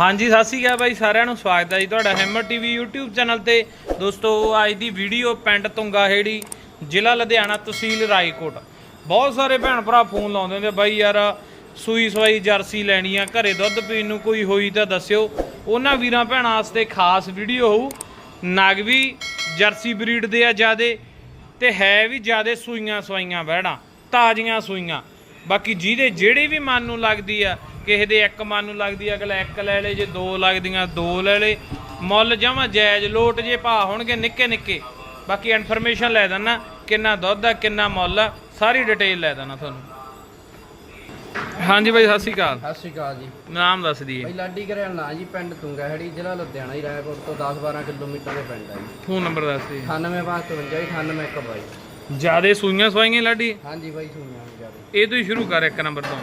ਹਾਂਜੀ, ਸਤਿ ਸ਼੍ਰੀ ਅਕਾਲ ਬਾਈ, ਸਾਰਿਆਂ ਨੂੰ ਸਵਾਗਤ ਹੈ ਜੀ ਤੁਹਾਡਾ ਹੈਮਰ ਟੀਵੀ YouTube ਚੈਨਲ ਤੇ। ਦੋਸਤੋ ਅੱਜ ਦੀ ਵੀਡੀਓ ਪਿੰਡ ਤੁੰਗਾਹੇੜੀ, ਜ਼ਿਲ੍ਹਾ ਲੁਧਿਆਣਾ ਤਹਿਸੀਲ ਰਾਏਕੋਟ। ਬਹੁਤ ਸਾਰੇ ਭੈਣ ਭਰਾ ਫੋਨ ਲਾਉਂਦੇ ਹੁੰਦੇ ਬਾਈ ਯਾਰ, ਸੂਈ ਸਵਾਈ ਜਰਸੀ ਲੈਣੀ ਆ, ਘਰੇ ਦੁੱਧ ਪੀਣ ਨੂੰ ਕੋਈ ਹੋਈ ਤਾਂ ਦੱਸਿਓ। ਉਹਨਾਂ ਵੀਰਾਂ ਭੈਣਾਂ ਵਾਸਤੇ ਖਾਸ ਵੀਡੀਓ ਹੋਊ ਨਗਵੀ ਜਰਸੀ ਬਰੀਡ ਦੇ ਆ ਜਿਆਦੇ, ਤੇ ਹੈ ਵੀ ਜਿਆਦੇ ਸੂਈਆਂ ਸਵਾਈਆਂ ਬਹਿਣਾ, ਤਾਜ਼ੀਆਂ ਸੂਈਆਂ। ਬਾਕੀ ਜਿਹਦੇ ਜਿਹੜੇ ਵੀ ਮਨ ਨੂੰ ਲੱਗਦੀ ਆ ਕਿਸੇ ਦੇ ਇੱਕ ਮਨ ਨੂੰ ਲੱਗਦੀ ਆ ਅਗਲਾ ਇੱਕ ਲੈ ਲੇ ਜੇ ਦੋ ਲੱਗਦੀਆਂ ਦੋ ਲੈ ਲੇ। ਮੁੱਲ ਜਮਾ ਜਾਇਜ਼ ਲੋਟ ਜੇ ਭਾ ਹੋਣਗੇ ਨਿੱਕੇ ਨਿੱਕੇ। ਬਾਕੀ ਇਨਫੋਰਮੇਸ਼ਨ ਲੈ ਦਿੰਨਾ ਕਿੰਨਾ ਦੁੱਧ ਆ ਕਿੰਨਾ ਮੁੱਲ ਆ ਸਾਰੀ ਡਿਟੇਲ ਲੈ ਦਿੰਨਾ ਤੁਹਾਨੂੰ। ਹਾਂਜੀ ਬਾਈ ਸਤਿ ਸ਼੍ਰੀ ਅਕਾਲ। ਸਤਿ ਸ਼੍ਰੀ ਅਕਾਲ ਜੀ। ਨਾਮ ਦੱਸ ਦਈਏ। ਬਈ ਲਾਡੀ ਘਰਿਆਲ ਨਾ ਜੀ ਪਿੰਡ ਤੁੰਗਾਹੜੀ ਜ਼ਿਲ੍ਹਾ ਲੁਧਿਆਣਾ ਹੀ ਰਾਏਪੁਰ ਤੋਂ 10-12 ਕਿਲੋਮੀਟਰ ਦੇ ਪਿੰਡ ਹੈ ਜੀ। ਫੋਨ ਨੰਬਰ ਦੱਸ ਦਈਏ। 9855 9812 ਜਿਆਦੇ ਸੂਈਆਂ ਸਵਾਈਆਂ ਲਾਡੀ? ਹਾਂਜੀ ਬਾਈ ਸੁਣਿਆ ਜੀ ਜ਼ਿਆਦਾ। ਇਹ ਤੋਂ ਹੀ ਸ਼ੁਰੂ ਕਰ ਇੱਕ ਨੰਬਰ ਤੋਂ।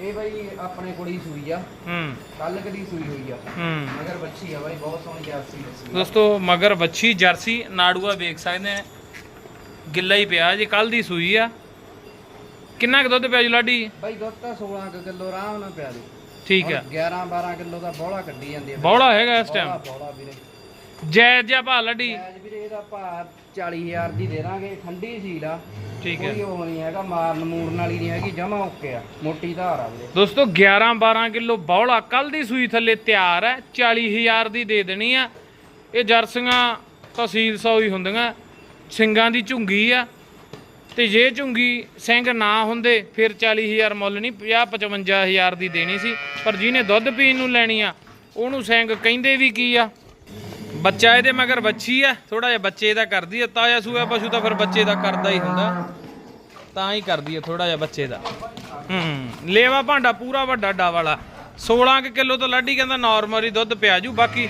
ਇਹ ਬਾਈ ਆਪਣੇ ਕੁੜੀ ਸੂਈ ਆ। ਹੂੰ। ਕੱਲ ਕਦੀ ਸੂਈ ਹੋਈ ਆ। ਹੂੰ। ਮਗਰ ਬੱਚੀ ਆ ਬਾਈ ਬਹੁਤ ਸੋਹਣੀ ਜਰਸੀ ਦੱਸੀ ਦੋਸਤੋ ਮਗਰ ਵੱਛੀ ਜਰਸੀ ਨਾੜੂਆ ਵੇਖ ਸਕਦੇ ਆ। ਗਿੱਲਾ ਹੀ ਪਿਆ ਜੀ ਕੱਲ ਦੀ ਸੂਈ ਆ। ਕਿੰਨਾ ਕੁ ਦੁੱਧ ਪਿਆ ਜੀ ਲਾਡੀ? ਬਾਈ ਦੁੱਧ ਤਾਂ 16 ਕੁ ਕਿਲੋ ਆਰਾਮ ਨਾਲ ਪਿਆ ਜੀ। ਠੀਕ ਆ। 11-12 ਕਿਲੋ ਦਾ ਬੋਲਾ ਕੱਢੀ ਜਾਂਦੀ ਹੈ ਬੌੜਾ ਹੈਗਾ ਇਸ ਟਾਈਮ ਬੋਲਾ ਵੀਰੇ। ਜਾਇਜ਼ ਜਿਹਾ ਭਾ ਲਾਡੀ। ਅੱਜ ਵੀਰੇ ਇਹਦਾ ਭਾਅ 40000 ਦੀ ਦੇ ਦਾਂਗੇ ਠੰਡੀ ਸੀਲ ਆ। ਠੀਕ ਹੈ। ਕੋਈ ਉਹ ਨਹੀਂ ਹੈਗਾ ਮਾਰਨ ਮੂਰਨ ਵਾਲੀ ਨਹੀਂ ਹੈਗੀ ਜਮਾ ਓਕੇ ਆ ਮੋਟੀ ਧਾਰ ਆ ਵੀਰੇ। ਦੋਸਤੋ 11 12 ਕਿਲੋ ਬੌੜਾ ਕੱਲ ਦੀ ਸੂਈ ਥੱਲੇ ਤਿਆਰ ਹੈ 40000 ਦੀ ਦੇ ਦੇਣੀ ਆ। ਇਹ ਜਰਸੀਆਂ ਤਹਿਸੀਲ ਸੌ ਹੀ ਹੁੰਦੀਆਂ ਸਿੰਘਾਂ ਦੀ ਝੁੰਗੀ ਆ। ਤੇ ਜੇ ਝੁੰਗੀ ਸਿੰਘ ਨਾ ਹੁੰਦੇ ਫਿਰ 40000 ਮੁੱਲ ਨਹੀਂ 50 55000 ਦੀ ਦੇਣੀ ਸੀ। ਪਰ ਜਿਹਨੇ ਦੁੱਧ ਪੀਣ ਨੂੰ ਲੈਣੀ ਆ ਉਹਨੂੰ ਸਿੰਘ ਕਹਿੰਦੇ ਵੀ ਕੀ ਆ? ਬੱਚਾ ਇਹਦੇ ਮਗਰ ਬੱਚੀ ਆ ਥੋੜਾ ਜਿਹਾ ਬੱਚੇ ਦਾ ਕਰਦੀ ਆ ਤਾਇਆ ਸੂਆ ਪਸ਼ੂ ਤਾਂ ਫਿਰ ਬੱਚੇ ਦਾ ਕਰਦਾ ਹੀ ਹੁੰਦਾ। ਤਾਂ ਹੀ ਕਰਦੀ ਆ ਥੋੜਾ ਜਿਹਾ ਬੱਚੇ ਦਾ। ਹੂੰ ਲੇਵਾ ਭਾਂਡਾ ਪੂਰਾ ਵੱਡਾ ਡਾ ਵਾਲਾ 16 ਕੁ ਕਿਲੋ ਤੋਂ ਲਾਡੀ ਕਹਿੰਦਾ ਨਾਰਮਲ ਹੀ ਦੁੱਧ ਪਿਆ ਜੂ ਬਾਕੀ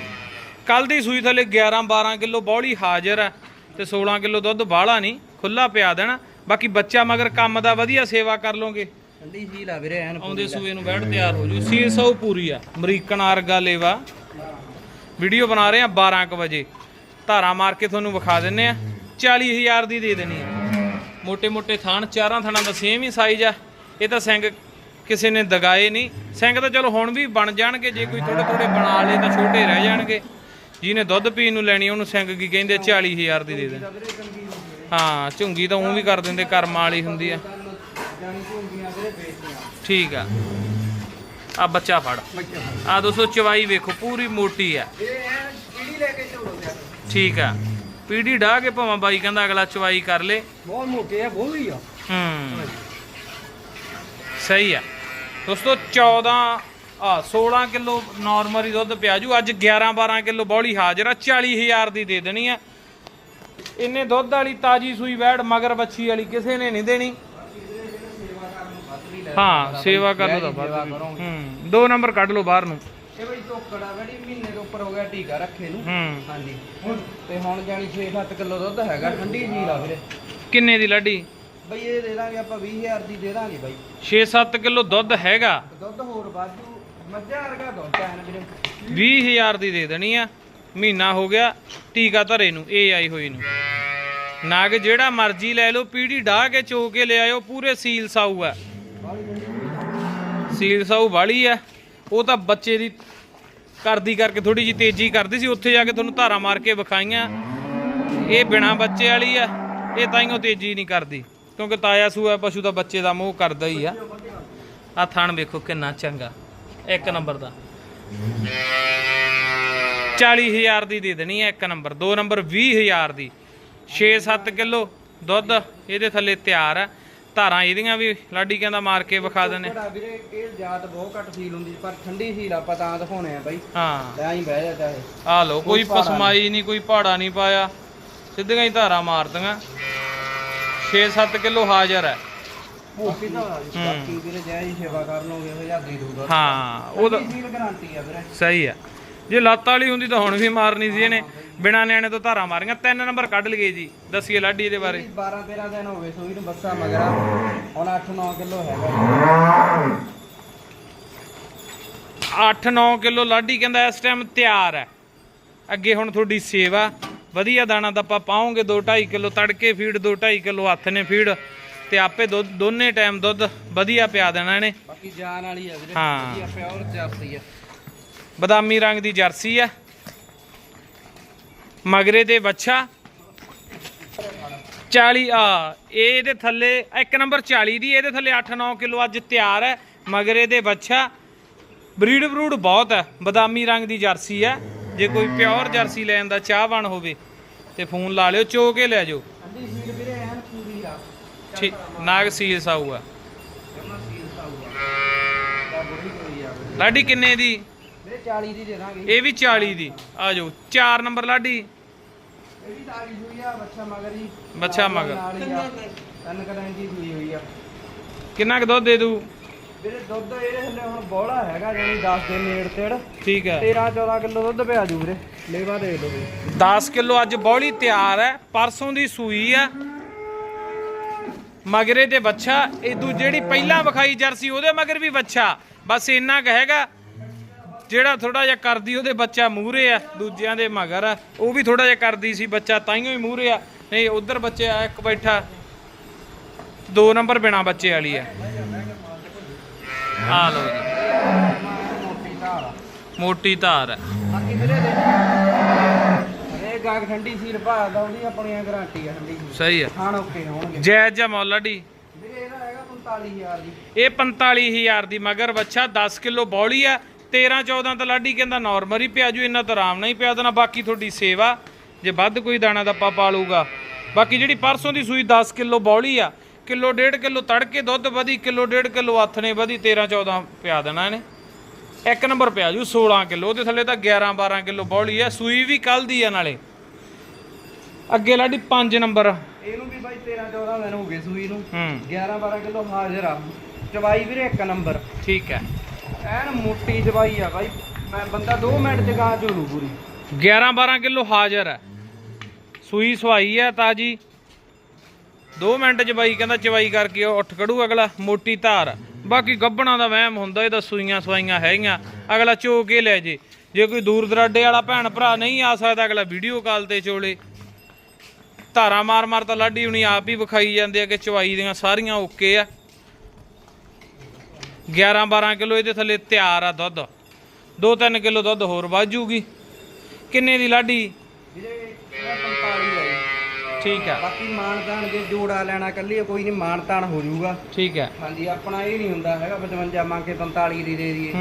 ਕੱਲ ਦੀ ਸੂਈ ਥੱਲੇ 11 12 ਕਿਲੋ ਬੌਲੀ ਹਾਜ਼ਰ ਆ ਤੇ 16 ਕਿਲੋ ਦੁੱਧ ਬਾਹਲਾ ਨਹੀਂ ਖੁੱਲਾ ਪਿਆ ਦੇਣਾ। ਬਾਕੀ ਬੱਚਾ ਮਗਰ ਕੰਮ ਦਾ ਵਧੀਆ ਸੇਵਾ ਕਰ ਲੋਗੇ ਠੰਡੀ ਸੀਲ ਆ ਵੀਰੇ ਐਨ ਆਉਂਦੇ ਸੂਏ ਨੂੰ ਬੈਠ ਤਿਆਰ ਹੋ ਜੂ 600 ਪੂਰੀ ਆ ਅਮਰੀਕਨ ਆਰਗਾ ਲੇਵਾ। ਵੀਡੀਓ ਬਣਾ ਰਹੇ ਆ 12:00 ਵਜੇ। ਧਾਰਾ ਮਾਰ ਕੇ ਤੁਹਾਨੂੰ ਵਿਖਾ ਦਿੰਨੇ ਆ। 40000 ਦੀ ਦੇ ਦੇਣੀ ਆ। ਮੋٹے-ਮੋٹے ਥਾਣ, ਚਾਰਾਂ ਥਾਣਾਂ ਦਾ ਸੇਮ ਹੀ ਸਾਈਜ਼ ਆ। ਇਹ ਤਾਂ ਸਿੰਘ ਕਿਸੇ ਨੇ ਦਗਾਏ ਨਹੀਂ। ਸਿੰਘ ਤਾਂ ਚਲੋ ਹੁਣ ਵੀ ਬਣ ਜਾਣਗੇ। ਜੇ ਕੋਈ ਥੋੜੇ ਥੋੜੇ ਬਣਾ ਲੇ ਤਾਂ ਛੋਟੇ ਰਹਿ ਜਾਣਗੇ। ਜਿਹਨੇ ਦੁੱਧ ਪੀਣ ਨੂੰ ਲੈਣੀ ਉਹਨੂੰ ਸਿੰਘ ਕੀ ਕਹਿੰਦੇ 40000 ਦੀ ਦੇ ਦੇ ਹਾਂ, ਝੁੰਗੀ ਤਾਂ ਉਹ ਵੀ ਕਰ ਦਿੰਦੇ, ਕਰਮ ਵਾਲੀ ਹੁੰਦੀ ਆ। ਠੀਕ ਆ। ਆ ਬੱਚਾ ਫੜ। ਆ ਦੋਸਤੋ ਚਵਾਈ ਵੇਖੋ ਪੂਰੀ ਮੋਟੀ ਆ। ਠੀਕ ਆ। ਪੀੜੀ ਢਾ ਕੇ ਭਾਵੇਂ ਬਾਈ ਕਹਿੰਦਾ ਅਗਲਾ ਚਵਾਈ ਕਰ ਲੇ। ਬਹੁਤ ਮੋਟੇ ਆ ਬੋਲੀ ਆ। ਹੂੰ। ਸਹੀ ਆ। ਦੋਸਤੋ 14 ਆ 16 ਕਿਲੋ ਨਾਰਮਲ ਹੀ ਦੁੱਧ ਪਿਆ ਜੂ। ਅੱਜ 11 12 ਕਿਲੋ ਬੌਲੀ ਹਾਜ਼ਰ ਆ। 40000 ਦੀ ਦੇ ਦੇਣੀ ਆ। ਇੰਨੇ ਦੁੱਧ ਵਾਲੀ ਤਾਜੀ ਸੂਈ ਵੈੜ ਮਗਰ ਬੱਚੀ ਵਾਲੀ ਕਿਸੇ ਨੇ ਨਹੀਂ ਦੇਣੀ। ਹਾਂ ਸੇਵਾ ਕਰ ਲਓ ਤਾਂ ਸੇਵਾ ਕਰੋਗੇ। ਹੂੰ ਦੋ ਨੰਬਰ ਕੱਢ ਲਓ ਬਾਹਰ ਨੂੰ। ਇਹ ਬਈ ਟੋਕੜਾ ਬੜੀ ਮਹੀਨੇ ਦੇ ਉੱਪਰ ਹੋ ਗਿਆ ਟੀਕਾ ਰੱਖੇ ਨੂੰ। ਹੂੰ। ਹਾਂਜੀ ਤੇ ਹੁਣ ਜਾਨੀ 6-7 ਕਿਲੋ ਦੁੱਧ ਹੈਗਾ ਠੰਡੀ ਸੀਲ ਆ ਵੀਰੇ। ਕਿੰਨੇ ਦੀ ਲਾਡੀ? ਬਈ ਇਹ ਦੇ ਦਾਂਗੇ ਆਪਾਂ 20000 ਦੀ ਦੇ ਦਾਂਗੇ ਬਾਈ। 6-7 ਕਿਲੋ ਦੁੱਧ ਹੈਗਾ। ਦੁੱਧ ਹੋਰ ਵਾਧੂ ਮੱਝਾਂ ਵਰਗਾ ਦੁੱਧ ਆ ਨਾ ਵੀਰੇ। 20000 ਦੀ ਦੇ ਦੇਣੀ ਆ। ਮਹੀਨਾ ਹੋ ਗਿਆ ਟੀਕਾ ਧਰੇ ਨੂੰ ਇਹ ਆਈ ਹੋਈ ਨੂੰ। ਨਾਗ ਜਿਹੜਾ ਮਰਜ਼ੀ ਲੈ ਲਓ ਪੀੜੀ ਢਾ ਕੇ ਚੋ ਕੇ ਲਿਆਇਓ ਪੂਰੇ ਸੀਲ ਸਾਊ ਆ। ਸੀਲ ਸਾਊ ਵਾਲੀ ਆ। ਉਹ ਤਾਂ ਬੱਚੇ ਦੀ ਕਰਦੀ ਕਰਕੇ ਥੋੜੀ ਜੀ ਤੇਜ਼ੀ ਕਰਦੀ ਸੀ। ਉੱਥੇ ਜਾ ਕੇ ਤੁਹਾਨੂੰ ਧਾਰਾ ਮਾਰ ਕੇ ਵਿਖਾਈਆਂ। ਇਹ ਬਿਨਾ ਬੱਚੇ ਵਾਲੀ ਆ। ਇਹ ਤਾਈਓ ਤੇਜ਼ੀ ਨਹੀਂ ਕਰਦੀ। ਕਿਉਂਕਿ ਤਾਇਆ ਸੂਆ ਪਸ਼ੂ ਦਾ ਬੱਚੇ ਦਾ ਮੋਹ ਕਰਦਾ ਹੀ ਆ। ਆ ਥਣ ਵੇਖੋ ਕਿੰਨਾ ਚੰਗਾ। ਇੱਕ ਨੰਬਰ ਦਾ। 40000 ਦੀ ਦੇ ਦੇਣੀ ਹੈ ਇੱਕ ਨੰਬਰ। ਦੋ ਨੰਬਰ 20000 ਦੀ। 6-7 ਕਿਲੋ ਦੁੱਧ ਇਹਦੇ ਥੱਲੇ ਤਿਆਰ ਹੈ ਧਾਰਾਂ ਇਹਦੀਆਂ ਵੀ ਲਾਡੀ ਕਹਿੰਦਾ ਮਾਰ ਕੇ ਵਿਖਾ ਦਿੰਨੇ ਟੋਕੜਾ ਵੀਰੇ ਇਹ ਜਾਤ ਬਹੁਤ ਘੱਟ ਸੀਲ ਹੁੰਦੀ ਪਰ ਠੰਡੀ ਸੀਲ ਆਪਾਂ ਤਾਂ ਦਿਖਾਉਣੇ ਆ ਬਾਈ। ਹਾਂ। ਲੈ ਆਈ ਬਹਿ ਜਾ ਚਾਹੇ। ਆ ਲੋ ਕੋਈ ਪਸਮਾਈ ਨਹੀਂ। ਕੋਈ ਪਹਾੜਾ ਨਹੀਂ ਪਾਇਆ। ਸਿੱਧੀਆਂ ਹੀ ਧਾਰਾਂ ਮਾਰਦੀਆਂ। 6-7 ਕਿਲੋ ਹਾਜ਼ਰ ਹੈ। ਬਾਕੀ ਤਾਂ ਬਾਕੀ ਵੀਰੇ ਜੈ ਜੀ ਸੇਵਾ ਕਰ ਲੋਗੇ ਉਹ ਹਜ਼ਾਰ ਦੂਗਾ ਹਾਂ ਉਹ ਤਾਂ ਸੀਲ ਗਾਰੰਟੀ ਆ ਵੀਰੇ। ਸਹੀ ਹੈ ਜੇ ਲੱਤ ਵਾਲੀ ਹੁੰਦੀ ਤਾਂ ਹੁਣ ਵੀ ਮਾਰਨੀ ਸੀ ਇਹਨੇ। ਬਿਨਾ ਨਿਆਣੇ ਤੋਂ ਧਾਰਾਂ ਮਾਰੀਆਂ। ਤਿੰਨ ਨੰਬਰ ਕੱਢ ਲਈਏ ਜੀ ਦੱਸੀਏ ਲਾਡੀ ਇਹਦੇ ਬਾਰੇ। 12 13 ਦਿਨ ਹੋ ਗਏ ਸੂਈ ਨੂੰ ਬੱਸਾ ਮਗਰਾ। ਹੁਣ 8-9 ਕਿਲੋ ਹੈਗਾ। 8-9 ਕਿਲੋ ਲਾਡੀ ਕਹਿੰਦਾ ਇਸ ਟਾਈਮ ਤਿਆਰ ਹੈ। ਅੱਗੇ ਹੁਣ ਤੁਹਾਡੀ ਸੇਵਾ। ਵਧੀਆ ਦਾਣਾ ਦੱਪਾ ਪਾਉਂਗੇ 2-2.5 ਕਿਲੋ ਤੜਕੇ ਫੀਡ 2-2.5 ਕਿਲੋ ਹੱਥ ਨੇ ਫੀਡ ਤੇ ਆਪੇ ਦੁੱਧ ਦੋਨੇ ਟਾਈਮ ਦੁੱਧ ਵਧੀਆ ਪਿਆ ਦੇਣਾ ਇਹਨੇ। ਬਾਕੀ ਜਾਨ ਵਾਲੀ ਆ ਵੀਰੇ ਹਾਂ। ਵਧੀਆ ਪਿਓਰ ਜਰਸੀ ਆ ਬਦਾਮੀ ਰੰਗ ਦੀ ਜਰਸੀ ਆ ਮਗਰੇ ਦੇ ਬੱਚਾ 40 ਆ ਇਹ ਇਹਦੇ ਥੱਲੇ ਇੱਕ ਨੰਬਰ 40 ਦੀ ਇਹਦੇ ਥੱਲੇ 8-9 ਕਿਲੋ ਅੱਜ ਤਿਆਰ ਹੈ। ਮਗਰੇ ਦੇ ਬੱਚਾ ਬਰੀਡ ਬਰੂਡ ਬਹੁਤ ਹੈ ਬਦਾਮੀ ਰੰਗ ਦੀ ਜਰਸੀ ਹੈ। ਜੇ ਕੋਈ ਪਿਓਰ ਜਰਸੀ ਲੈਣ ਦਾ ਚਾਹਵਾਨ ਹੋਵੇ ਤੇ ਫੋਨ ਲਾ ਲਿਓ ਚੋ ਕੇ ਲੈ ਜਾਓ। ਠੀਕ ਨਾਗ ਸੀਲ ਸਾਊ ਆ। ਲਾਡੀ ਕਿੰਨੇ ਦੀ? ਵੀਰੇ 40 ਦੀ ਦੇ ਦਾਂਗੇ। ਇਹ ਵੀ 40 ਦੀ। ਆ ਜਾਓ 4 ਨੰਬਰ ਲਾਡੀ। ਇਹ ਵੀ ਤਾਜੀ ਹੋਈ ਆ ਬੱਚਾ ਮਗਰ ਜੀ ਬੱਚਾ ਮਗਰ। ਨਾਲ ਹੀ ਆ। ਤਿੰਨ ਕਰਾਂ ਦੀ ਸੂਈ ਹੋਈ ਆ। ਕਿੰਨਾ ਕੁ ਦੁੱਧ ਦੇ ਦੂ? ਵੀਰੇ ਦੁੱਧ ਇਹਦੇ ਹਲੇ ਹੁਣ ਬੋਲਾ ਹੈਗਾ ਜਾਨੀ 10 ਦੇ ਨੇੜ ਤੇੜ। ਠੀਕ ਹੈ। 13 14 ਕਿਲੋ ਦੁੱਧ ਪਿਆ ਜੂ ਵੀਰੇ। ਲੇਵਾ ਦੇ ਲਓ ਵੀਰੇ। 10 ਕਿਲੋ ਅੱਜ ਬੌਲੀ ਤਿਆਰ ਹੈ ਪਰਸੋਂ ਦੀ ਸੂਈ ਆ ਮਗਰੇ ਤੇ ਬੱਚਾ ਇਹ ਦੂ ਜਿਹੜੀ ਪਹਿਲਾਂ ਵਿਖਾਈ ਜਰਸੀ ਉਹਦੇ ਮਗਰ ਵੀ ਬੱਚਾ ਬਸ ਇੰਨਾ ਕੁ ਹੈਗਾ ਜਿਹੜਾ ਥੋੜਾ ਜਿਹਾ ਕਰਦੀ ਉਹਦੇ ਬੱਚਾ ਮੂਹਰੇ ਆ ਦੂਜਿਆਂ ਦੇ ਮਗਰ ਆ। ਉਹ ਵੀ ਥੋੜਾ ਜਿਹਾ ਕਰਦੀ ਸੀ ਬੱਚਾ ਤਾਈਓ ਹੀ ਮੂਹਰੇ ਆ। ਨਹੀਂ ਉਧਰ ਬੱਚੇ ਆ ਇੱਕ ਬੈਠਾ। ਦੋ ਨੰਬਰ ਬਿਨਾ ਬੱਚੇ ਵਾਲੀ ਆ। ਆ ਲਓ ਜੀ। ਮੋਟੀ ਧਾਰ ਆ। ਬਾਕੀ ਵੀਰੇ ਦੇ ਹਰੇ ਗਾਗ ਠੰਡੀ ਸੀਲ ਭਾਲਦਾ ਉਹਦੀ ਆਪਣੀਆਂ ਗਾਰੰਟੀ ਆ ਠੰਡੀ ਸਹੀ ਆ। ਖਾਣ ਓਕੇ ਹੋਣਗੇ। ਜਾਇਜ਼ ਜਾਂ ਮੁੱਲ ਡੀ। ਵੀਰੇ ਇਹਦਾ ਹੈਗਾ 45000 ਜੀ ਇਹ 45000 ਦੀ ਮਗਰ ਬੱਚਾ 10 ਕਿਲੋ ਬੌਲੀ ਆ। 13 14 ਤਾਂ ਲਾਡੀ ਕਹਿੰਦਾ ਨਾਰਮਲ ਹੀ ਪਿਆ ਜੂ ਇੰਨਾ ਤਾਂ ਆਰਾਮ ਨਾਲ ਹੀ ਪਿਆ ਦੇਣਾ ਬਾਕੀ ਤੁਹਾਡੀ ਸੇਵਾ ਜੇ ਵੱਧ ਕੋਈ ਦਾਣਾ ਦੱਪਾ ਪਾਲੂਗਾ। ਬਾਕੀ ਜਿਹੜੀ ਪਰਸੋਂ ਦੀ ਸੂਈ 10 ਕਿਲੋ ਬੌਲੀ ਆ ਕਿਲੋ ਡੇਢ ਕਿਲੋ ਤੜਕੇ ਦੁੱਧ ਵਧੀ ਕਿਲੋ ਡੇਢ ਕਿਲੋ ਹੱਥ ਨੇ ਵਧੀ 13 14 ਪਿਆ ਦੇਣਾ ਇਹਨੇ। ਇੱਕ ਨੰਬਰ ਪਿਆ ਜੂ 16 ਕਿਲੋ ਉਹਦੇ ਥੱਲੇ ਤਾਂ 11 12 ਕਿਲੋ ਬੌਲੀ ਆ ਸੂਈ ਵੀ ਕੱਲ ਦੀ ਆ ਨਾਲੇ। ਅੱਗੇ ਲਾਡੀ 5 ਨੰਬਰ। ਇਹਨੂੰ ਵੀ ਬਾਈ 13 14 ਦਿਨ ਹੋ ਗਏ ਸੂਈ ਨੂੰ। ਹੂੰ। 11 12 ਕਿਲੋ ਹਾਜ਼ਰ ਆ। ਚਵਾਈ ਵੀਰੇ ਇੱਕ ਨੰਬਰ। ਠੀਕ ਹੈ। ਐਨ ਮੋਟੀ ਚਵਾਈ ਆ ਬਾਈ। ਮੈਂ ਬੰਦਾ 2 ਮਿੰਟ ਚ ਗਾਂ ਝੋਲੂ ਪੂਰੀ। 11 12 ਕਿਲੋ ਹਾਜ਼ਰ ਹੈ। ਸੂਈ ਸਵਾਈ ਹੈ ਤਾਜੀ। 2 ਮਿੰਟ ਚ ਕਹਿੰਦਾ ਚਵਾਈ ਕਰਕੇ ਉਹ ਉੱਠ ਕੜੂ ਅਗਲਾ, ਮੋਟੀ ਧਾਰ। ਬਾਕੀ ਗੱਬਣਾ ਦਾ ਵਹਿਮ ਹੁੰਦਾ, ਇਹਦਾ ਸੂਈਆਂ ਸਵਾਈਆਂ ਹੈਗੀਆਂ। ਅਗਲਾ ਚੋ ਕੇ ਲੈ ਜੇ। ਜੇ ਕੋਈ ਦੂਰ ਦਰਾਡੇ ਵਾਲਾ ਭੈਣ ਭਰਾ ਨਹੀਂ ਆ ਸਕਦਾ, ਅਗਲਾ ਵੀਡੀਓ ਕਾਲ ਤੇ ਚੋਲੇ। ਧਾਰਾ ਮਾਰ ਮਾਰ ਤਾਂ ਲਾਡੀ ਹੁਣੀ ਆਪ ਹੀ ਵਿਖਾਈ ਜਾਂਦੇ ਆ ਕਿ ਚਵਾਈ ਦੀਆਂ ਸਾਰੀਆਂ ਓਕੇ ਆ। 11 12 ਕਿਲੋ ਇਹਦੇ ਥੱਲੇ ਤਿਆਰ ਆ ਦੁੱਧ। 2-3 ਕਿਲੋ ਦੁੱਧ ਹੋਰ ਵੱਧ ਜੂਗੀ। ਕਿੰਨੇ ਦੀ ਲਾਡੀ? ਵੀਰੇ ਇਹਦਾ 45 ਆ ਜੀ ਠੀਕ ਆ। ਬਾਕੀ ਮਾਨਤਾਨ ਜੇ ਜੋੜਾ ਲੈਣਾ ਕੱਲੀ ਕੋਈ ਨਹੀਂ ਮਾਨਤਾਨ ਹੋ ਜਾਊਗਾ ਠੀਕ ਹੈ ਹਾਂਜੀ ਆਪਣਾ ਇਹ ਨਹੀਂ ਹੁੰਦਾ ਹੈਗਾ 55 ਮੰਗ ਕੇ 45 ਦੀ ਦੇ ਦਈਏ।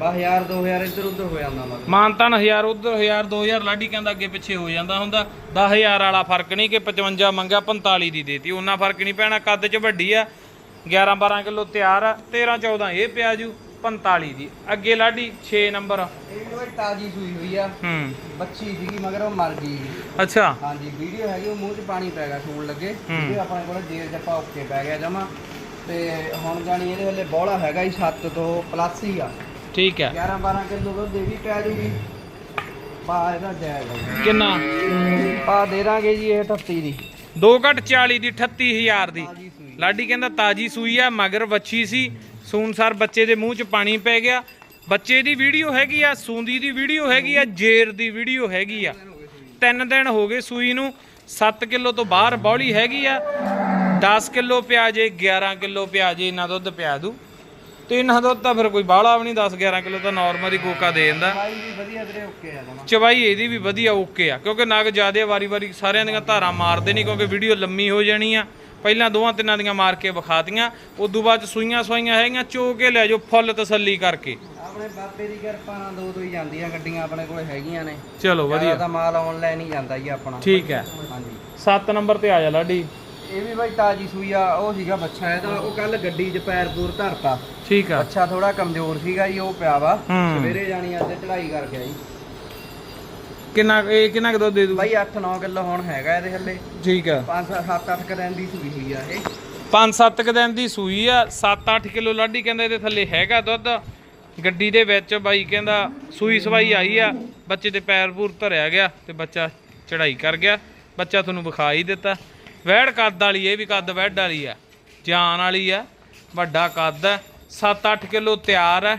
ਬਸ 1000 2000 ਇੱਧਰ ਉੱਧਰ ਹੋ ਜਾਂਦਾ ਮਤਲਬ ਮਾਨਤਾਨ 1000 ਉਧਰ 1000 2000 ਲਾਡੀ ਕਹਿੰਦਾ ਅੱਗੇ ਪਿੱਛੇ ਹੋ ਜਾਂਦਾ ਹੁੰਦਾ। 10000 ਵਾਲਾ ਫ਼ਰਕ ਨਹੀਂ ਕਿ 55 ਮੰਗਿਆ 45 ਦੀ ਦੇਤੀ। ਉਹਨਾਂ ਫ਼ਰਕ ਨਹੀਂ ਪੈਣਾ ਕੱਦ 'ਚ ਵੱਡੀ ਆ। 11 12 ਕਿਲੋ ਤਿਆਰ ਆ 13 14 ਇਹ ਪਿਆ ਜੂ 45 ਦੀ। ਅੱਗੇ ਲਾਡੀ 6 ਨੰਬਰ। ਇਹ ਵੀ ਬਾਈ ਤਾਜੀ ਸੂਈ ਹੋਈ ਆ। ਹੂੰ। ਬੱਚੀ ਸੀਗੀ ਮਗਰ ਉਹ ਮਰ ਗਈ। ਅੱਛਾ। ਹਾਂਜੀ ਵੀਡੀਓ ਹੈਗੀ ਉਹ ਮੂੰਹ 'ਚ ਪਾਣੀ ਪੈ ਗਿਆ ਸੂਣ ਲੱਗੇ। ਹੂੰ। ਵੀਡੀਓ ਆਪਣੇ ਕੋਲ ਜੇਰ ਜੱਪਾ ਓਕੇ ਪੈ ਗਿਆ ਜਮਾ। ਤੇ ਹੁਣ ਜਾਣੀ ਇਹਦੇ ਹਲੇ ਬੋਲਾ ਹੈਗਾ ਹੀ 7 ਤੋਂ ਪਲੱਸ ਹੀ ਆ। ਠੀਕ ਹੈ 11 12 ਕਿਲੋ ਦੁੱਧ ਵੀ ਪੈ ਜੂਗੀ। ਪਾ ਇਹਦਾ ਜਾਏਗਾ ਕਿੰਨਾ? ਪਾ ਦੇ ਦਾਂਗੇ ਜੀ ਇਹ 38 ਦੀ। 2 ਘਟ 40 ਦੀ 38000 ਦੀ। ਲਾਡੀ ਕਹਿੰਦਾ ਤਾਜੀ ਸੂਈ ਆ, ਮਗਰ ਵੱਛੀ ਸੀ। ਸੂਨਸਰ ਬੱਚੇ ਦੇ ਮੂੰਹ 'ਚ ਪਾਣੀ ਪੈ ਗਿਆ। ਬੱਚੇ ਦੀ ਵੀਡੀਓ ਹੈਗੀ ਆ, ਸੂੰਦੀ ਦੀ ਵੀਡੀਓ ਹੈਗੀ ਆ, ਜੇਰ ਦੀ ਵੀਡੀਓ ਹੈਗੀ ਆ। ਤਿੰਨ ਦਿਨ ਹੋ ਗਏ ਸੂਈ ਨੂੰ। 7 ਕਿਲੋ ਤੋਂ ਬਾਹਰ ਬੌਲੀ ਹੈਗੀ ਆ। 10 ਕਿਲੋ ਪਿਆਜੇ 11 ਕਿਲੋ ਪਿਆਜੇ ਇਹਨਾਂ ਦੁੱਧ ਪਿਆ ਦੂ। ਤੇ ਇਹਨਾਂ ਦੁੱਧ ਤਾਂ ਫਿਰ ਕੋਈ ਬਾਹਲਾ ਵੀ ਨਹੀਂ 10 11 ਕਿਲੋ ਤਾਂ ਨਾਰਮਲ ਹੀ ਕੋਕਾ ਦੇ ਦਿੰਦਾ। ਭਾਈ ਵੀ ਵਧੀਆ ਵੀਰੇ ਓਕੇ ਆ ਜਮਾ। ਚਵਾਈ ਇਹਦੀ ਵੀ ਵਧੀਆ ਓਕੇ ਆ ਕਿਉਂਕਿ ਨਗ ਜਿਆਦੇ ਵਾਰੀ-ਵਾਰੀ ਸਾਰਿਆਂ ਦੀਆਂ ਧਾਰਾਂ ਮਾਰਦੇ ਨਹੀਂ ਕਿਉਂਕਿ ਵੀਡੀਓ ਲੰਮੀ ਹੋ ਜਾਣੀ ਆ। ਪਹਿਲਾਂ ਦੋਵਾਂ ਤਿੰਨਾਂ ਦੀਆਂ ਮਾਰ ਕੇ ਵਿਖਾਤੀਆਂ ਉਦੋਂ ਬਾਅਦ ਸੂਈਆਂ ਸਵਾਈਆਂ ਹੈਗੀਆਂ ਚੋ ਕੇ ਲੈ ਜਾਓ ਫੁੱਲ ਤਸੱਲੀ ਕਰਕੇ। ਆਪਣੇ ਬਾਬੇ ਦੀ ਕਿਰਪਾ ਨਾਲ ਦੋ ਦੋ ਹੀ ਜਾਂਦੀਆਂ ਗੱਡੀਆਂ ਆਪਣੇ ਕੋਲ ਹੈਗੀਆਂ ਨੇ। ਚਲੋ ਵਧੀਆ। ਤਾਂ ਮਾਲ ਆਨਲਾਈਨ ਹੀ ਜਾਂਦਾ ਜੀ ਆਪਣਾ। ਠੀਕ ਹੈ। ਹਾਂਜੀ। 7 ਨੰਬਰ ਤੇ ਆ ਜਾ ਲਾਡੀ। ਇਹ ਵੀ ਬਾਈ ਤਾਜੀ ਸੂਈ ਆ ਉਹ ਸੀਗਾ ਬੱਚਾ ਇਹਦਾ ਉਹ ਕੱਲ ਗੱਡੀ 'ਚ ਪੈਰ ਪੂਰ ਧਰਤਾ। ਠੀਕ ਆ। ਬੱਚਾ ਥੋੜਾ ਕਮਜ਼ੋਰ ਸੀਗਾ ਜੀ ਉਹ ਪਿਆ ਵਾ। ਹੂੰ। ਸਵੇਰੇ ਜਾਣੀ ਅੱਜ ਚੜਾਈ ਕਰ ਗਿਆ ਜੀ ਕਿੰਨਾ ਇਹ ਕਿੰਨਾ ਕੁ ਦੁੱਧ ਦੇ ਦੂ? ਬਾਈ 8-9 ਕਿਲੋ ਹੁਣ ਹੈਗਾ ਇਹਦੇ ਹੱਲੇ। ਠੀਕ ਆ। 5-7-8 ਕਦਨ ਦੀ ਸੂਈ ਹੋਈ ਆ ਇਹ। 5-7 ਕ ਦਿਨ ਦੀ ਸੂਈ ਆ 7-8 ਕਿਲੋ ਲਾਡੀ ਕਹਿੰਦਾ ਇਹਦੇ ਥੱਲੇ ਹੈਗਾ ਦੁੱਧ। ਗੱਡੀ ਦੇ ਵਿੱਚ ਬਾਈ ਕਹਿੰਦਾ ਸੂਈ ਸਵਾਈ ਆਈ ਆ ਬੱਚੇ ਦੇ ਪੈਰ ਪੂਰ ਧਰਿਆ ਗਿਆ ਤੇ ਬੱਚਾ ਚੜਾਈ ਕਰ ਗਿਆ। ਬੱਚਾ ਤੁਹਾਨੂੰ ਵਿਖਾ ਹੀ ਦਿੱਤਾ। ਵੈੜ ਕੱਦ ਵਾਲੀ ਇਹ ਵੀ ਕੱਦ ਵੈੜ ਵਾਲੀ ਆ। ਜਾਨ ਵਾਲੀ ਆ ਵੱਡਾ ਕੱਦ ਆ 7-8 ਕਿਲੋ ਤਿਆਰ ਆ।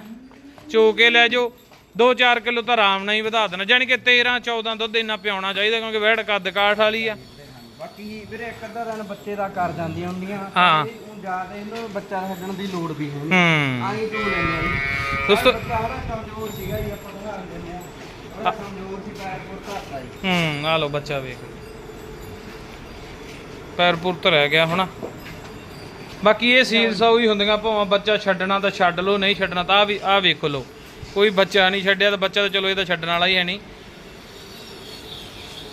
ਚੋ ਕੇ ਲੈ ਜਾਓ 2-4 ਕਿਲੋ ਤਾਂ ਆਰਾਮ ਨਾਲ ਹੀ ਵਧਾ ਦੇਣਾ। ਜਾਣੀ ਕਿ 13-14 ਦੁੱਧ ਇੰਨਾ ਪਿਆਉਣਾ ਚਾਹੀਦਾ ਕਿਉਂਕਿ ਵੈੜ ਕੱਦ ਕਾਠ ਵਾਲੀ ਆ। ਬਾਕੀ ਵੀਰੇ ਇੱਕ ਅੱਧਾ ਦਿਨ ਬੱਚੇ ਦਾ ਕਰ ਜਾਂਦੀਆਂ ਹੁੰਦੀਆਂ। ਹਾਂ। ਜ਼ਿਆਦਾ ਇਹਨੂੰ ਬੱਚਾ ਛੱਡਣ ਦੀ ਲੋੜ ਵੀ ਹੈ ਨਹੀਂ। ਹੂੰ। ਆਈ ਤੂੰ ਲੈਣੇ ਆ ਦੋਸਤੋ ਹਰਾ ਕਮਜ਼ੋਰ ਸੀਗਾ ਜੀ ਆਪਾਂ ਦਿਖਾ ਥੋੜਾ ਕਮਜ਼ੋਰ ਸੀ ਪੈਰ ਪੁਰ ਘੱਟ ਆ ਹੂੰ ਆ ਲਓ ਬੱਚਾ ਵੇਖ। ਪੈਰ ਪੁਰਤ ਰਹਿ ਗਿਆ ਹੁਣ। ਬਾਕੀ ਇਹ ਸੀਲ ਸੌ ਹੀ ਹੁੰਦੀਆਂ ਭਾਵੇਂ, ਬੱਚਾ ਛੱਡਣਾ ਤਾਂ ਛੱਡ ਲਓ, ਨਹੀਂ ਛੱਡਣਾ ਤਾਂ ਆ ਵੀ ਆ ਵੇਖ ਲਓ। ਕੋਈ ਬੱਚਾ ਨਹੀਂ ਛੱਡਿਆ ਤਾਂ ਬੱਚਾ ਤਾਂ ਚਲੋ ਇਹ ਤਾਂ ਛੱਡਣ ਵਾਲਾ ਹੀ ਹੈ ਨਹੀਂ।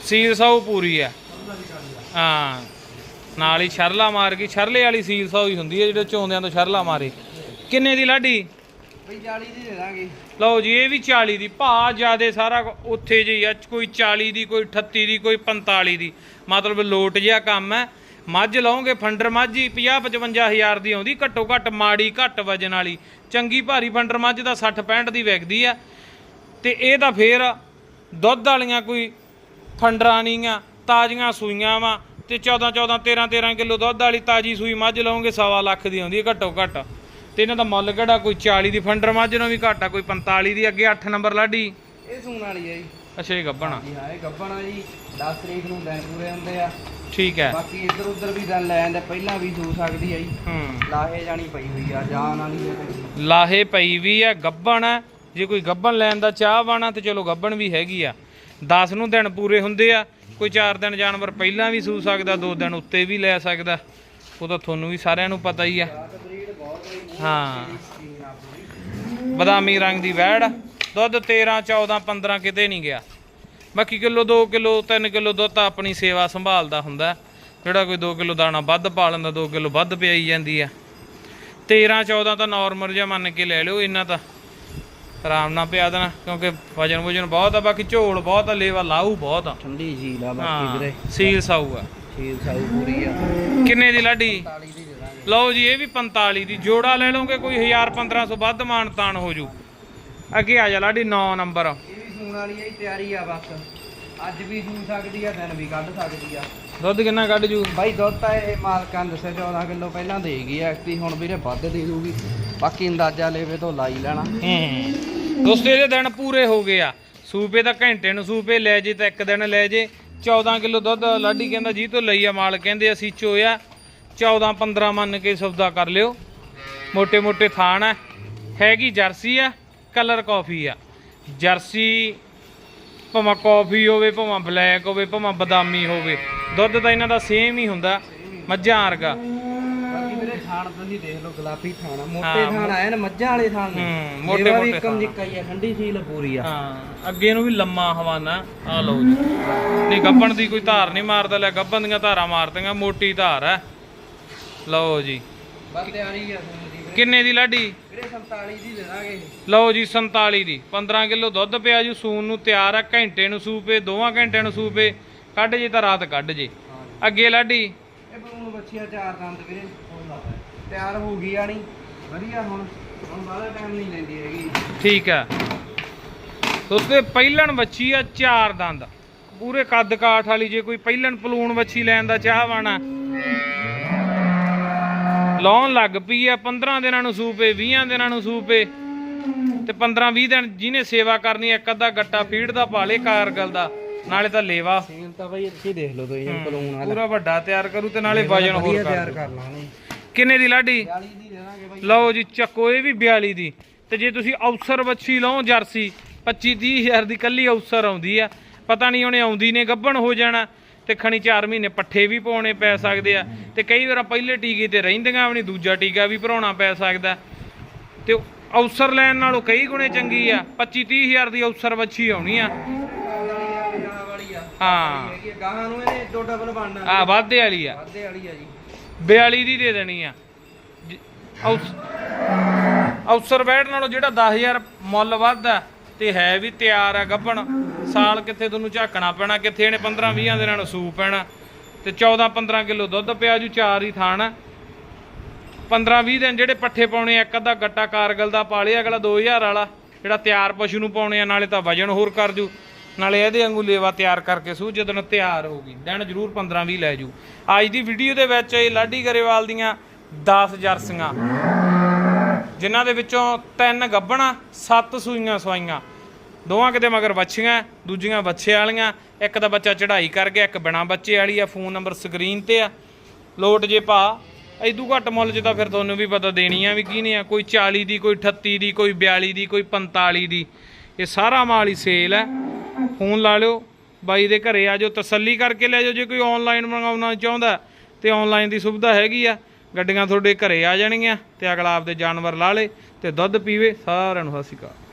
ਸੀਲ ਉਹ ਪੂਰੀ ਹੈ। ਹਾਂ। ਨਾਲ ਹੀ ਛਰਲਾ ਮਾਰ ਗਈ। ਛਰਲੇ ਵਾਲੀ ਸੀਲ ਸੌ ਹੀ ਹੁੰਦੀ ਹੈ, ਜਿਹੜੇ ਚੋਂਦਿਆਂ ਤੋਂ ਛਰਲਾ ਮਾਰੇ। ਕਿੰਨੇ ਦੀ ਲਾਡੀ? ਬਈ 40 ਦੀ ਦੇ ਦਾਂਗੇ। ਲਓ ਜੀ, ਇਹ ਵੀ 40 ਦੀ। ਭਾ ਜਿਆਦੇ ਸਾਰਾ ਕੁ ਉੱਥੇ ਜਿਹੀ ਆ, ਕੋਈ 40 ਦੀ, ਕੋਈ 38 ਦੀ, ਕੋਈ 45 ਦੀ। ਮਤਲਬ ਲੋਟ ਜਿਹਾ ਕੰਮ ਹੈ। ਮੱਝ ਲਓਗੇ ਫੰਡਰ ਮੱਝ ਹੀ 50 55 ਹਜ਼ਾਰ ਦੀ ਆਉਂਦੀ, ਘੱਟੋ ਘੱਟ ਮਾੜੀ ਘੱਟ ਵਜਨ ਵਾਲੀ। ਚੰਗੀ ਭਾਰੀ ਫੰਡਰ ਮੱਝ ਦਾ 60 65 ਦੀ ਵਿਕਦੀ ਆ ਤੇ ਇਹ ਤਾਂ ਫੇਰ ਦੁੱਧ ਵਾਲੀਆਂ ਕੋਈ ਫੰਡਰਾਂ ਨਹੀਂ ਆ ਤਾਜ਼ੀਆਂ ਸੂਈਆਂ ਵਾ। ਤੇ 14 14 13 13 ਕਿਲੋ ਦੁੱਧ ਵਾਲੀ ਤਾਜੀ ਸੂਈ ਮੱਝ ਲਓਗੇ ਸਵਾ ਲੱਖ ਦੀ ਆਉਂਦੀ ਹੈ ਘੱਟੋ ਘੱਟ। ਤੇ ਇਹਨਾਂ ਦਾ ਮੁੱਲ ਕਿਹੜਾ? ਕੋਈ 40 ਦੀ ਫੰਡਰ ਮੱਝ ਨੂੰ ਵੀ ਘੱਟ ਕੋਈ 45 ਦੀ ਅੱਗੇ 8 ਨੰਬਰ ਲਾਡੀ। ਇਹ ਸੂਣ ਵਾਲੀ ਹੈ ਜੀ। ਅੱਛਾ ਇਹ ਗੱਬਣਾ ਜੀ ਹਾਂ ਇਹ ਗੱਬਣ ਆ ਜੀ। 10 ਤਰੀਕ ਨੂੰ ਦਿਨ ਪੂਰੇ ਹੁੰਦੇ ਆ। ਠੀਕ ਹੈ। ਬਾਕੀ ਇੱਧਰ ਉੱਧਰ ਵੀ ਦਿਨ ਲੈ ਜਾਂਦੇ ਪਹਿਲਾਂ ਵੀ ਸੂ ਸਕਦੀ ਆ ਜੀ। ਹੂੰ। ਲਾਹੇ ਜਾਣੀ ਪਈ ਹੋਈ ਆ ਜਾਨ ਵਾਲੀ ਆ। ਲਾਹੇ ਪਈ ਵੀ ਆ ਗੱਬਣ ਆ। ਜੇ ਕੋਈ ਗੱਬਣ ਲੈਣ ਦਾ ਚਾਹ ਬਾਣਾ ਤੇ ਚਲੋ ਗੱਬਣ ਵੀ ਹੈਗੀ ਆ। 10 ਨੂੰ ਦਿਨ ਪੂਰੇ ਹੁੰਦੇ ਆ। ਕੋਈ 4 ਦਿਨ ਜਾਨਵਰ ਪਹਿਲਾਂ ਵੀ ਸੂ ਸਕਦਾ 2 ਦਿਨ ਉੱਤੇ ਵੀ ਲੈ ਸਕਦਾ। ਉਹ ਤਾਂ ਤੁਹਾਨੂੰ ਵੀ ਸਾਰਿਆਂ ਨੂੰ ਪਤਾ ਹੀ ਆ। ਹਾਂ। ਬਦਾਮੀ ਰੰਗ ਦੀ ਵੈੜ। ਦੁੱਧ 13 14 15 ਕਿਤੇ ਨਹੀਂ ਗਿਆ। ਬਾਕੀ ਕਿਲੋ 2 ਕਿਲੋ 3 ਕਿਲੋ ਦੁੱਧ ਤਾਂ ਆਪਣੀ ਸੇਵਾ ਸੰਭਾਲਦਾ ਹੁੰਦਾ ਜਿਹੜਾ ਕੋਈ 2 ਕਿਲੋ ਦਾਣਾ ਵੱਧ ਪਾ ਲੈਂਦਾ 2 ਕਿਲੋ ਵੱਧ ਪਿਆਈ ਜਾਂਦੀ ਆ 13 14 ਤਾਂ ਨਾਰਮਲ ਜਿਹਾ ਮੰਨ ਕੇ ਲੈ ਲਿਓ ਇੰਨਾ ਤਾਂ ਆਰਾਮ ਨਾਲ ਪਿਆ ਦੇਣਾ ਕਿਉਂਕਿ ਵਜਨ ਵਜਨ ਬਹੁਤ ਆ ਬਾਕੀ ਝੋਲ ਬਹੁਤ ਆ ਲੇਵਾ ਲਾਊ ਬਹੁਤ ਆ। ਠੰਡੀ ਝੀਲ ਆ ਬਾਕੀ ਵੀਰੇ। ਸੀਲ ਸਾਊ ਆ। ਝੀਲ ਸਾਊ ਪੂਰੀ ਆ। ਕਿੰਨੇ ਦੀ ਲਾਡੀ? 40 ਦੀ ਦੇ ਦਾਂਗੇ ਲਓ ਜੀ ਇਹ ਵੀ 45 ਦੀ ਜੋੜਾ ਲੈ ਲਓਗੇ ਕੋਈ 1000 1500 ਵੱਧ ਮਾਨ ਤਾਨ ਹੋ ਜੂ। ਅੱਗੇ ਆ ਜਾ ਲਾਡੀ 9 ਨੰਬਰ। ਇਹ ਵੀ ਸੂਣ ਵਾਲੀ ਜੀ ਤਿਆਰੀ ਆ ਬਸ। ਅੱਜ ਵੀ ਸੂ ਸਕਦੀ ਆ ਦਿਨ ਵੀ ਕੱਢ ਸਕਦੀ ਆ। ਦੁੱਧ ਕਿੰਨਾ ਕੱਢ ਜੂ? ਬਾਈ ਦੁੱਧ ਤਾਂ ਇਹ ਮਾਲਕਾਂ ਨੇ ਦੱਸਿਆ 14 ਕਿਲੋ ਪਹਿਲਾਂ ਦੇ ਗਈ ਐ ਐਕਟੀ ਹੁਣ ਵੀਰੇ ਵੱਧ ਦੇ ਦੂਗੀ ਬਾਕੀ ਅੰਦਾਜ਼ਾ ਲੈਵੇ ਤੋਂ ਲਾਈ ਲੈਣਾ। ਹੂੰ ਦੋਸਤੋ ਇਹਦੇ ਦਿਨ ਪੂਰੇ ਹੋ ਗਏ ਆ। ਸੂਪੇ ਤਾਂ ਘੰਟੇ ਨੂੰ ਸੂਪੇ ਲੈ ਜੇ ਤਾਂ ਇੱਕ ਦਿਨ ਲੈ ਜੇ। 14 ਕਿਲੋ ਦੁੱਧ ਲਾਡੀ ਕਹਿੰਦਾ ਜੀ ਤੋਂ ਲਈ ਆ ਮਾਲ ਕਹਿੰਦੇ ਅਸੀਂ ਚੋਇਆ। 14 15 ਮੰਨ ਕੇ ਸੌਦਾ ਕਰ ਲਿਓ। ਮੋਟੇ ਮੋਟੇ ਥਾਣ ਹੈ ਹੈਗੀ ਜਰਸੀ ਆ ਕਲਰ ਕਾਫੀ ਆ। ਜਰਸੀ ਭਾਵੇਂ ਕਾਫੀ ਹੋਵੇ ਭਾਵੇਂ ਬਲੈਕ ਹੋਵੇ ਭਾਵੇਂ ਬਦਾਮੀ ਹੋਵੇ ਦੁੱਧ ਤਾਂ ਇਹਨਾਂ ਦਾ ਸੇਮ ਹੀ ਹੁੰਦਾ ਮੱਝਾਂ ਵਰਗਾ। ਬਾਕੀ ਤੁਸੀਂ ਦੇਖ ਲਓ ਗੁਲਾਬੀ ਥਾਣਾ ਮੋਟੇ ਥਾਣ ਆਇਆ ਨਾ ਮੱਝਾਂ ਵਾਲੇ ਥਾਣ ਹੂੰ ਮੋਟੇ ਮੋਟੇ ਇੱਕਮ ਨਿੱਕਾਈ ਆ। ਠੰਡੀ ਸੀਲ ਪੂਰੀ ਆ। ਹਾਂ ਅੱਗੇ ਨੂੰ ਵੀ ਲੰਮਾ ਹਵਾਨਾ ਆ ਲਓ ਜੀ। ਨਹੀਂ ਗੱਬਣ ਦੀ ਕੋਈ ਧਾਰ ਨਹੀਂ ਮਾਰਦਾ ਲੈ ਗੱਬਣ ਦੀਆਂ ਧਾਰਾਂ ਮਾਰਦੀਆਂ ਮੋਟੀ ਧਾਰ ਹੈ ਲਓ ਜੀ। ਬਸ ਤਿਆਰੀ ਆ ਸੂਣ ਦੀ ਵੀਰੇ ਕਿੰਨੇ ਦੀ ਲਾਡੀ? ਵੀਰੇ 47 ਦੀ ਦੇ ਦਾਂਗੇ ਲਓ ਜੀ 47 ਦੀ। 15 ਕਿਲੋ ਦੁੱਧ ਪਿਆ ਜੀ ਸੂਨ ਨੂੰ ਤਿਆਰ ਆ ਘੰਟੇ ਨੂੰ ਸੂਪੇ ਦੋਵਾਂ ਘੰਟਿਆਂ ਨੂੰ ਸੂਪੇ ਕੱਢ ਜੇ ਤਾਂ ਰਾਤ ਕੱਢ ਜੇ। ਅੱਗੇ ਲਾਡੀ? ਇਹ ਬਲੂਨ ਬੱਚੀਆਂ ਚਾਰ ਦੰਦ ਵੀਰੇ ਤਿਆਰ ਹੋ ਗਈ ਆਣੀ ਵਧੀਆ ਹੁਣ ਹੁਣ ਬਾਹਲਾ ਟਾਈਮ ਨਹੀਂ ਲੈਂਦੀ ਹੈਗੀ। ਠੀਕ ਆ। ਦੋਸਤੇ ਪਹਿਲਣ ਵੱਛੀ ਆ ਚਾਰ ਦੰਦ। ਪੂਰੇ ਕੱਦ ਕਾਠ ਵਾਲੀ ਜੇ ਕੋਈ ਪਹਿਲਣ ਪਲੂਣ ਵੱਛੀ ਲੈਣ ਦਾ ਚਾਹਵਾਨਾ ਲਾਉਣ ਲੱਗ ਪਈ ਆ 15 ਦਿਨਾਂ ਨੂੰ ਸੂਪੇ 20 ਦਿਨਾਂ ਨੂੰ ਸੂਪੇ ਤੇ 15 20 ਦਿਨ ਜਿਹਨੇ ਸੇਵਾ ਕਰਨੀ ਇੱਕ ਅੱਧਾ ਗੱਟਾ ਫੀਡ ਦਾ ਪਾਲੇ ਕਾਰਗਲ ਦਾ ਨਾਲੇ ਤਾਂ ਲੇਵਾ। ਸੀਲ ਤਾਂ ਬਈ ਇੱਥੇ ਦੇਖ ਲਓ ਤੁਸੀਂ ਬਲੂਨ ਵਾਲਾ। ਪੂਰਾ ਵੱਡਾ ਤਿਆਰ ਕਰੂ ਤੇ ਨਾਲੇ ਵਜਨ ਹੋਰ ਕਰ ਤਿਆਰ ਦੂ। ਕਰ ਲਾਂਗੇ। ਕਿੰਨੇ ਦੀ ਲਾਡੀ? 40 ਦੀ ਦੇ ਦਾਂਗੇ ਬਈ। ਲਓ ਜੀ ਚੱਕੋ ਇਹ ਵੀ 42 ਦੀ। ਤੇ ਜੇ ਤੁਸੀਂ ਅਫਸਰ ਵੱਛੀ ਲਓ ਜਰਸੀ 25 30 ਹਜ਼ਾਰ ਦੀ ਕੱਲੀ ਅਫਸਰ ਆਉਂਦੀ ਆ। ਪਤਾ ਨਹੀਂ ਉਹਨੇ ਆਉਂਦੀ ਨੇ ਗੱਭਣ ਹੋ ਜਾਣਾ। ਤੇ ਖਣੀ 4 ਮਹੀਨੇ ਪੱਠੇ ਵੀ ਪਾਉਣੇ ਪੈ ਸਕਦੇ ਆ। ਤੇ ਕਈ ਵਾਰ ਪਹਿਲੇ ਟੀਕੇ ਤੇ ਰਹਿੰਦੀਆਂ ਨਹੀਂ ਦੂਜਾ ਟੀਕਾ ਵੀ ਭਰਾਉਣਾ ਪੈ ਸਕਦਾ। ਤੇ ਅਫਸਰ ਲੈਣ ਨਾਲੋਂ ਕਈ ਗੁਣੇ ਚੰਗੀ ਆ। 25 30 ਹਜ਼ਾਰ ਦੀ ਅਫਸਰ ਵੱਛੀ ਆਉਣੀ ਆ। ਹਾਂ। ਗਾਹਾਂ ਨੂੰ ਇਹਨੇ ਦੋ ਡਬਲ ਬਣਨਾ। ਆ ਵਾਧੇ ਵਾਲੀ ਆ। ਵਾਧੇ ਵਾਲੀ ਆ ਜੀ। 42 ਦੀ ਦੇ ਦੇਣੀ ਆ। ਅਫਸਰ ਬੈਠ ਨਾਲੋਂ ਜਿਹੜਾ 10000 ਮੁੱਲ ਵੱਧਦਾ ਤੇ ਹੈ ਵੀ ਤਿਆਰ ਆ ਗੱਭਣ। ਸਾਲ ਕਿੱਥੇ ਤੁਹਾਨੂੰ ਝਾਕਣਾ ਪੈਣਾ, ਕਿੱਥੇ ਇਹਨੇ 15 20 ਦਿਨਾਂ ਨੂੰ ਸੂ ਪੈਣਾ। ਤੇ 14 15 ਕਿਲੋ ਦੁੱਧ ਪਿਆ ਜੂ, ਚਾਰ ਹੀ ਥਾਣ। 15 20 ਦਿਨ ਜਿਹੜੇ ਪੱਠੇ ਪਾਉਣੇ ਇੱਕ ਅੱਧਾ ਗੱਟਾ ਕਾਰਗਲ ਦਾ ਪਾ ਲਿਆ ਅਗਲਾ 2000 ਵਾਲਾ। ਜਿਹੜਾ ਤਿਆਰ ਪਸ਼ੂ ਨੂੰ ਪਾਉਣੇ ਆ, ਨਾਲੇ ਤਾਂ ਵਜਨ ਹੋਰ ਕਰ ਜੂ। ਨਾਲੇ ਇਹਦੇ ਵਾਂਗੂ ਲੇਵਾ ਤਿਆਰ ਕਰਕੇ ਸੂ, ਜਦੋਂ ਤਿਆਰ ਹੋਊਗੀ ਦਿਨ ਜ਼ਰੂਰ 15 20 ਲੈ ਜੂ। ਅੱਜ ਦੀ ਵੀਡੀਓ ਦੇ ਵਿੱਚ ਇਹ ਲਾਡੀ ਗਰੇਵਾਲ ਦੀਆਂ 10 ਜਰਸੀਆਂ। ਜਿਨ੍ਹਾਂ ਦੇ ਵਿੱਚੋਂ ਤਿੰਨ ਗੱਭਣਾ, ਸੱਤ ਸੂਈਆਂ ਸਵਾਈਆਂ। ਦੋਵਾਂ ਕਿਤੇ ਮਗਰ ਵੱਛੀਆਂ, ਦੂਜੀਆਂ ਵੱਛੇ ਵਾਲੀਆਂ, ਇੱਕ ਦਾ ਬੱਚਾ ਚੜ੍ਹਾਈ ਕਰ ਗਿਆ, ਇੱਕ ਬਿਨਾ ਬੱਚੇ ਵਾਲੀ ਆ, ਫੋਨ ਨੰਬਰ ਸਕਰੀਨ ਤੇ ਆ। ਲੋਟ ਜੇ ਭਾ ਐਦੂ ਘੱਟ ਮੁੱਲ 'ਚ ਤਾਂ ਫਿਰ ਤੁਹਾਨੂੰ ਵੀ ਪਤਾ ਦੇਣੀ ਆ ਵੀ ਕੀ ਨੇ ਆ, ਕੋਈ 40 ਦੀ, ਕੋਈ 38 ਦੀ, ਕੋਈ 42 ਦੀ, ਕੋਈ 45 ਦੀ। ਇਹ ਸਾਰਾ ਮਾਲ ਹੀ ਸੇਲ ਹੈ। ਫੋਨ ਲਾ ਲਿਓ, ਬਾਈ ਦੇ ਘਰੇ ਆ ਜਾਓ, ਤਸੱਲੀ ਕਰਕੇ ਲੈ ਜਾਓ, ਜੇ ਕੋਈ ਆਨਲਾਈਨ ਮੰਗਾਉਣਾ ਚਾਹੁੰਦਾ, ਤੇ ਆਨਲਾਈਨ ਦੀ ਸੁਵਿਧਾ ਹੈਗੀ ਆ। ਗੱਡੀਆਂ ਤੁਹਾਡੇ ਘਰੇ ਆ ਜਾਣਗੀਆਂ ਤੇ ਅਗਲਾ ਆਪਦੇ ਜਾਨਵਰ ਲਾ ਲੇ ਤੇ ਦੁੱਧ ਪੀਵੇ, ਸਾਰਿਆਂ ਨੂੰ ਸਤਿ ਸ਼੍ਰੀ ਅਕਾਲ।